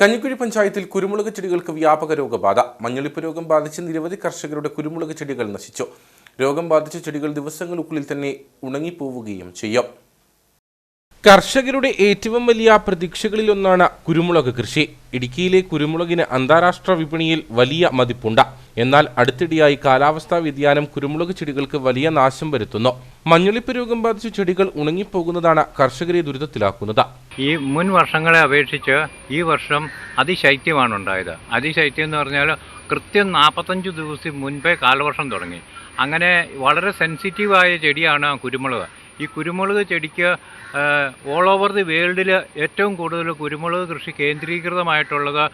കഞ്ഞിക്കുഴി പഞ്ചായത്തിൽ കുരുമുളക് ചെടികൾക്ക് വ്യാപക രോഗബാധ. മഞ്ഞളിപ്പ് രോഗം ബാധിച്ച് നിരവധി കർഷകരുടെ കുരുമുളക് ചെടികൾ നശിച്ചു. രോഗം ബാധിച്ച ചെടികൾ ദിവസങ്ങൾക്കുള്ളിൽ തന്നെ ഉണങ്ങിപ്പോവുകയും ചെയ്യും. കർഷകരുടെ ഏറ്റവും വലിയ പ്രതീക്ഷകളിലൊന്നാണ് കുരുമുളക് കൃഷി. ഇടുക്കിയിലെ കുരുമുളകിന് അന്താരാഷ്ട്ര വിപണിയിൽ വലിയ മതിപ്പുണ്ട്. എന്നാൽ അടുത്തിടെയായി കാലാവസ്ഥാ വ്യതിയാനം കുരുമുളക് ചെടികൾക്ക് വലിയ നാശം വരുത്തുന്നു. മഞ്ഞളിപ്പ് രോഗം ബാധിച്ച ചെടികൾ ഉണങ്ങിപ്പോകുന്നതാണ് കർഷകരെ ദുരിതത്തിലാക്കുന്നത്. ഈ മുൻ വർഷങ്ങളെ അപേക്ഷിച്ച് ഈ വർഷം അതിശൈത്യമാണ് ഉണ്ടായത് അതിശൈത്യം എന്ന് പറഞ്ഞാൽ കൃത്യം നാൽപ്പത്തഞ്ച് ദിവസം മുൻപേ കാലവർഷം തുടങ്ങി. അങ്ങനെ വളരെ സെൻസിറ്റീവായ ചെടിയാണ് കുരുമുളക്. ഈ കുരുമുളക് ചെടിക്ക് ഓൾ ഓവർ ദി വേൾഡിൽ ഏറ്റവും കൂടുതൽ കുരുമുളക് കൃഷി കേന്ദ്രീകൃതമായിട്ടുള്ളത്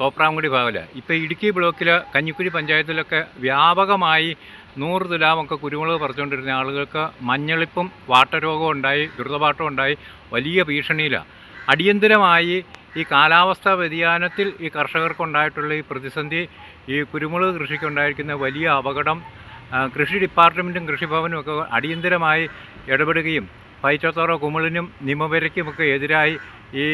തോപ്രാംകുടി ഭാഗത്തിലാണ് ഇപ്പോൾ ഇടുക്കി ബ്ലോക്കിൽ കഞ്ഞിക്കുഴി പഞ്ചായത്തിലൊക്കെ വ്യാപകമായി നൂറ് തുലാമൊക്കെ കുരുമുളക് പറിച്ചുകൊണ്ടിരുന്ന ആളുകൾക്ക് മഞ്ഞളിപ്പും വാട്ടരോഗവും ഉണ്ടായി ദുരിതപാട്ടം ഉണ്ടായി വലിയ ഭീഷണിയിലാണ് അടിയന്തിരമായി ഈ കാലാവസ്ഥാ വ്യതിയാനത്തിൽ ഈ കർഷകർക്കുണ്ടായിട്ടുള്ള ഈ പ്രതിസന്ധി ഈ കുരുമുളക് കൃഷിക്കുണ്ടായിരിക്കുന്ന വലിയ അപകടം കൃഷി ഡിപ്പാർട്ട്മെന്റും കൃഷിഭവനും ഒക്കെ അടിയന്തരമായി ഇടപെടുകയും പൈച്ചത്തോറ കുമിളിനും നിമവരയ്ക്കുമൊക്കെ എതിരായി ഈ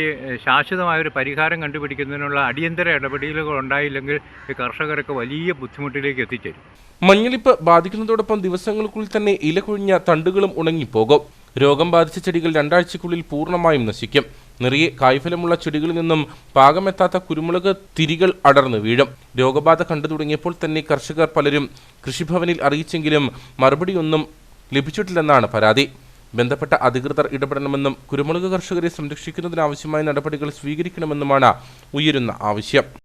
ശാശ്വതമായൊരു പരിഹാരം കണ്ടുപിടിക്കുന്നതിനുള്ള അടിയന്തര ഇടപെടലുകൾ ഉണ്ടായില്ലെങ്കിൽ ഈ കർഷകരൊക്കെ വലിയ ബുദ്ധിമുട്ടിലേക്ക് എത്തിച്ചേരും. മഞ്ഞളിപ്പ് ബാധിക്കുന്നതോടൊപ്പം ദിവസങ്ങൾക്കുള്ളിൽ തന്നെ ഇല കൊഴിഞ്ഞ തണ്ടുകളും ഉണങ്ങിപ്പോകും. രോഗം ബാധിച്ച ചെടികൾ രണ്ടാഴ്ചയ്ക്കുള്ളിൽ പൂർണമായും നശിക്കും. നിറയെ കായ്ഫലമുള്ള ചെടികളിൽ നിന്നും പാകമെത്താത്ത കുരുമുളക് തിരികൾ അടർന്നു വീഴും. രോഗബാധ കണ്ടു തുടങ്ങിയപ്പോൾ തന്നെ കർഷകർ പലരും കൃഷിഭവനിൽ അറിയിച്ചെങ്കിലും മറുപടിയൊന്നും ലഭിച്ചിട്ടില്ലെന്നാണ് പരാതി. ബന്ധപ്പെട്ട അധികൃതർ ഇടപെടണമെന്നും കുരുമുളക് കർഷകരെ സംരക്ഷിക്കുന്നതിനാവശ്യമായ നടപടികൾ സ്വീകരിക്കണമെന്നുമാണ് ഉയരുന്ന ആവശ്യം.